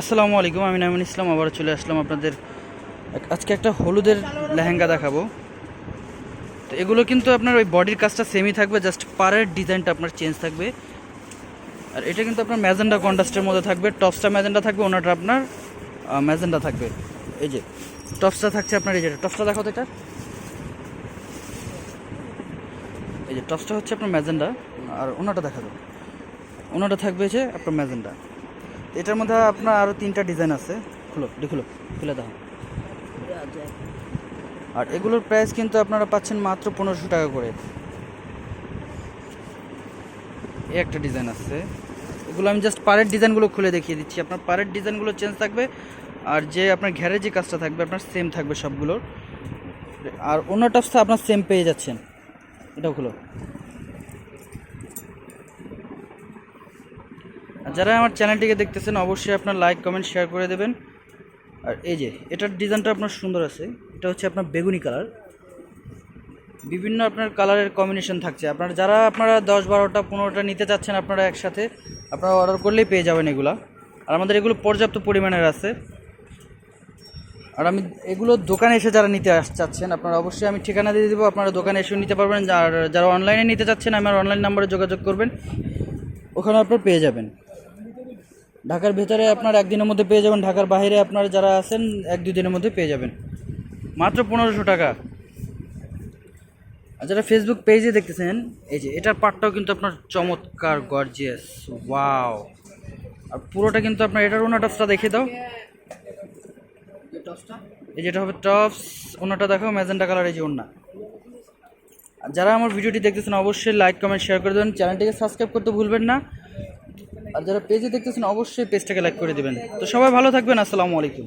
আসসালামু আলাইকুম, আমি নামিন ইসলাম আবার চলে আসলাম আপনাদের আজকে একটা হলুদের লেহেঙ্গা দেখাবো। তো এগুলো কিন্তু আপনার ওই বডির কাজটা সেমই থাকবে জাস্ট পাড়ের ডিজাইনটা আপনার চেঞ্জ থাকবে। আর এটা কিন্তু আপনার ম্যাজেন্ডা কন্ট্রাস্টের মধ্যে থাকবে, টপসটা ম্যাজেন্ডা থাকবে, ওনাটা আপনার ম্যাজেন্ডা থাকবে। এই যে, টপসটা থাকছে আপনার, এই যে টপসটা দেখো তো এটা। এই যে, টপসটা হচ্ছে আপনার ম্যাজেন্ডা, আর ওনাটা দেখা যাবে ওনাটা থাকবে যে আপনার ম্যাজেন্ডা। এটার মধ্যে আপনার আরও তিনটা ডিজাইন আছে। খুলো এটি খুলো দাও। আর এগুলোর প্রাইস কিন্তু আপনারা পাচ্ছেন মাত্র পনেরোশো টাকা করে। এই একটা ডিজাইন আছে। এগুলো আমি জাস্ট পাড়ের ডিজাইনগুলো খুলে দেখিয়ে দিচ্ছি। আপনার পাড়ের ডিজাইনগুলো চেঞ্জ থাকবে, আর যে আপনার ঘেরের যে কাজটা থাকবে, আপনার সেম থাকবে সবগুলোর। আর অন্য টপসটা আপনার সেম পেয়ে যাচ্ছেন। এটাও খুলো। যারা আমার চ্যানেলটিকে দেখতেছেন, অবশ্যই আপনার লাইক কমেন্ট শেয়ার করে দেবেন। আর এই যে, এটার ডিজাইনটা আপনার সুন্দর আছে। এটা হচ্ছে আপনার বেগুনি কালার বিভিন্ন আপনার কালারের কম্বিনেশন থাকছে। আপনার যারা আপনারা দশ বারোটা, পনেরোটা নিতে চাচ্ছেন আপনারা একসাথে, আপনারা অর্ডার করলেই পেয়ে যাবেন এগুলা। আর আমাদের এগুলো পর্যাপ্ত পরিমাণের আছে। আর আমি এগুলো দোকানে এসে যারা নিতে আস, চাচ্ছেন, আপনারা অবশ্যই আমি ঠিকানা দিয়ে দেবো। আপনারা দোকানে এসেও নিতে পারবেন। আর যারা অনলাইনে নিতে চাচ্ছেন, আমার অনলাইন নাম্বারে যোগাযোগ করবেন। ওখানে আপনার পেয়ে যাবেন। ঢাকার ভেতরে আপনার একদিনের মধ্যে পেয়ে যাবেন, ঢাকার বাইরে আপনার যারা আছেন, এক দুই দিনের মধ্যে পেয়ে যাবেন। মাত্র পনেরোশো টাকা। আর যারা ফেসবুক পেজে দেখতেছেন, এই যে এটার পার্টটাও কিন্তু আপনার চমৎকার গর্জিয়াস ওয়াও আর পুরোটা কিন্তু আপনার, এটার ওনা টপসটা দেখে দাও। এই যেটা হবে টপস, ওনাটা দেখো ম্যাজেন্টা কালার এই যে ওনা আর যারা আমার ভিডিওটি দেখতেছেন, অবশ্যই লাইক কমেন্ট শেয়ার করে দেবেন। চ্যানেলটিকে সাবস্ক্রাইব করতে ভুলবেন না। আর যারা পেজে দেখতেছেন, অবশ্যই পেজটাকে লাইক করে দেবেন। তো সবাই ভালো থাকবেন, আসসালামু আলাইকুম।